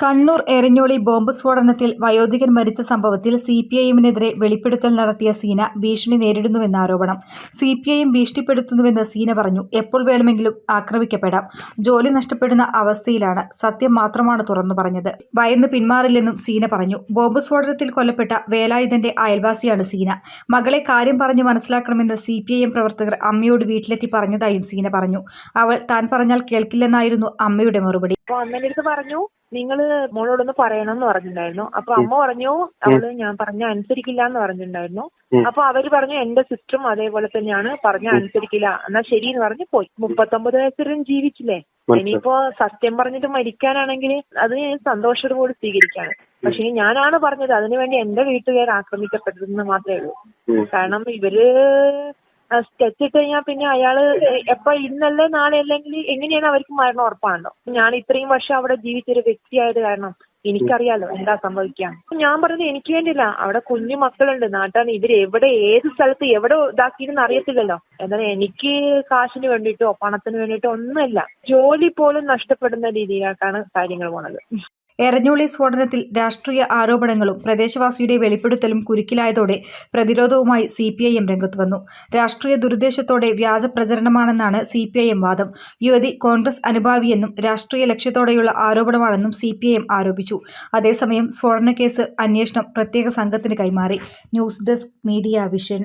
Kannur Eranholi bomb സ്ഫോടനത്തിൽ വയോധികൻ മരിച്ച സംഭവത്തിൽ സി പി ഐഎമ്മിനെതിരെ വെളിപ്പെടുത്തൽ നടത്തിയ സീന ഭീഷണി നേരിടുന്നുവെന്ന ആരോപണം. സി പി ഐഎം ഭീഷണിപ്പെടുത്തുന്നുവെന്ന് സീന പറഞ്ഞു. എപ്പോൾ വേണമെങ്കിലും ആക്രമിക്കപ്പെടാം. ജോലി നഷ്ടപ്പെടുന്ന അവസ്ഥയിലാണ്. സത്യം മാത്രമാണ് തുറന്നു പറഞ്ഞത്. ഭയന്ന് പിന്മാറില്ലെന്നും സീന പറഞ്ഞു. ബോംബ് സ്ഫോടനത്തിൽ കൊല്ലപ്പെട്ട വേലായുധന്റെ അയൽവാസിയാണ് സീന. മകളെ കാര്യം പറഞ്ഞ് മനസ്സിലാക്കണമെന്ന് സി പി ഐ എം പ്രവർത്തകർ അമ്മയോട് വീട്ടിലെത്തി പറഞ്ഞതായും സീന പറഞ്ഞു. അവൾ താൻ പറഞ്ഞാൽ കേൾക്കില്ലെന്നായിരുന്നു അമ്മയുടെ മറുപടി. പറഞ്ഞു നിങ്ങൾ മോളോടൊന്ന് പറയണം എന്ന് പറഞ്ഞിട്ടുണ്ടായിരുന്നു. അപ്പൊ അമ്മ പറഞ്ഞു അവൾ ഞാൻ പറഞ്ഞ അനുസരിക്കില്ല എന്ന് പറഞ്ഞിട്ടുണ്ടായിരുന്നു അപ്പൊ അവർ പറഞ്ഞു എന്റെ സിസ്റ്ററും അതേപോലെ തന്നെയാണ് പറഞ്ഞ അനുസരിക്കില്ല. എന്നാ ശരി എന്ന് പറഞ്ഞ് പോയി. മുപ്പത്തൊമ്പത് വയസ്സിലും ജീവിച്ചില്ലേ? ഇനിയിപ്പോ സത്യം പറഞ്ഞിട്ട് മരിക്കാനാണെങ്കിൽ അത് സന്തോഷത്തോട് സ്വീകരിക്കാണ്. പക്ഷെ ഞാനാണ് പറഞ്ഞത് അതിനുവേണ്ടി എന്റെ വീട്ടുകാർ ആക്രമിക്കപ്പെട്ടതെന്ന് മാത്രമേ ഉള്ളൂ. കാരണം ഇവർ സ്കെച്ച് ഇട്ട് കഴിഞ്ഞാൽ പിന്നെ അയാൾ എപ്പ ഇന്നല്ലേ നാളെ അല്ലെങ്കിൽ എങ്ങനെയാണ് അവർക്ക് മരണം ഉറപ്പാണല്ലോ. ഞാൻ ഇത്രയും വർഷം അവിടെ ജീവിച്ചൊരു വ്യക്തിയായത് കാരണം എനിക്കറിയാലോ എന്താ സംഭവിക്കാൻ ഞാൻ പറഞ്ഞത് എനിക്ക് വേണ്ടിയില്ല അവിടെ കുഞ്ഞു മക്കളുണ്ട് നാട്ടാണ് ഇവർ എവിടെ ഏത് സ്ഥലത്ത് എവിടെ ഇതാക്കിയിരുന്നു അറിയത്തില്ലല്ലോ. എന്നാൽ എനിക്ക് കാശിന് വേണ്ടിയിട്ടോ പണത്തിന് വേണ്ടിയിട്ടോ ഒന്നുമല്ല. ജോലി പോലും നഷ്ടപ്പെടുന്ന രീതിയിലേക്കാണ് കാര്യങ്ങൾ പോണത്. എരഞ്ഞോളി സ്ഫോടനത്തിൽ രാഷ്ട്രീയ ആരോപണങ്ങളും പ്രദേശവാസിയുടെ വെളിപ്പെടുത്തലും കുരുക്കിലായതോടെ പ്രതിരോധവുമായി സി പി ഐ എം രംഗത്ത് വന്നു. രാഷ്ട്രീയ ദുരുദ്ദേശത്തോടെ വ്യാജ പ്രചരണമാണെന്നാണ് സി പി ഐ എം വാദം. യുവതി കോൺഗ്രസ് അനുഭാവിയെന്നും രാഷ്ട്രീയ ലക്ഷ്യത്തോടെയുള്ള ആരോപണമാണെന്നും സി പി ഐ എം ആരോപിച്ചു. അതേസമയം സ്ഫോടന കേസ് അന്വേഷണം പ്രത്യേക സംഘത്തിന് കൈമാറി. News desk media vision.